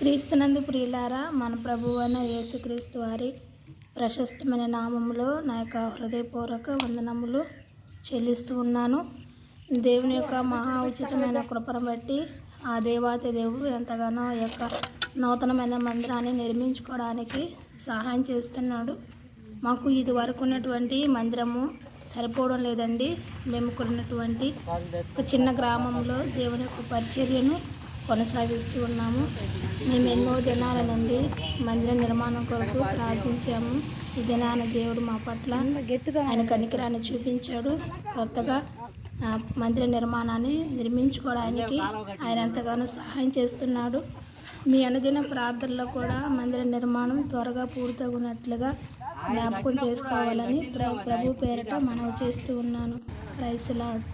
క్రీస్తునందు ప్రియులారా మన ప్రభు అయిన యేసుక్రీస్తు వారి ప్రశస్తమైన నామములో నా యొక్క హృదయపూర్వక వందనములు చెల్లిస్తూ ఉన్నాను. దేవుని యొక్క మహా ఉచితమైన కృపను బట్టి ఆ దేవాతి దేవుడు ఎంతగానో యొక్క నూతనమైన మందిరాన్ని నిర్మించుకోవడానికి సహాయం చేస్తున్నాడు. మాకు ఇది వరకు ఉన్నటువంటి మందిరము సరిపోవడం లేదండి. మేము ఇక్కడ ఉన్నటువంటి ఒక చిన్న గ్రామంలో దేవుని యొక్క పరిచర్యను కొనసాగిస్తూ ఉన్నాము మేము ఎన్నో దినాల నుండి మందిర నిర్మాణం కొరకు ప్రార్థించాము. ఈ దినాన దేవుడు మా పట్ల ఆయన కనికరాన్ని చూపించాడు. కొత్తగా మందిర నిర్మాణాన్ని నిర్మించుకోవడానికి ఆయన ఎంతగానో సహాయం చేస్తున్నాడు. మీ అనుదిన ప్రార్థనలో కూడా మందిర నిర్మాణం త్వరగా పూర్తగునట్లుగా జ్ఞాపకం చేసుకోవాలని ప్రభు పేరిట మనవి చేస్తూ ఉన్నాను. Rice lord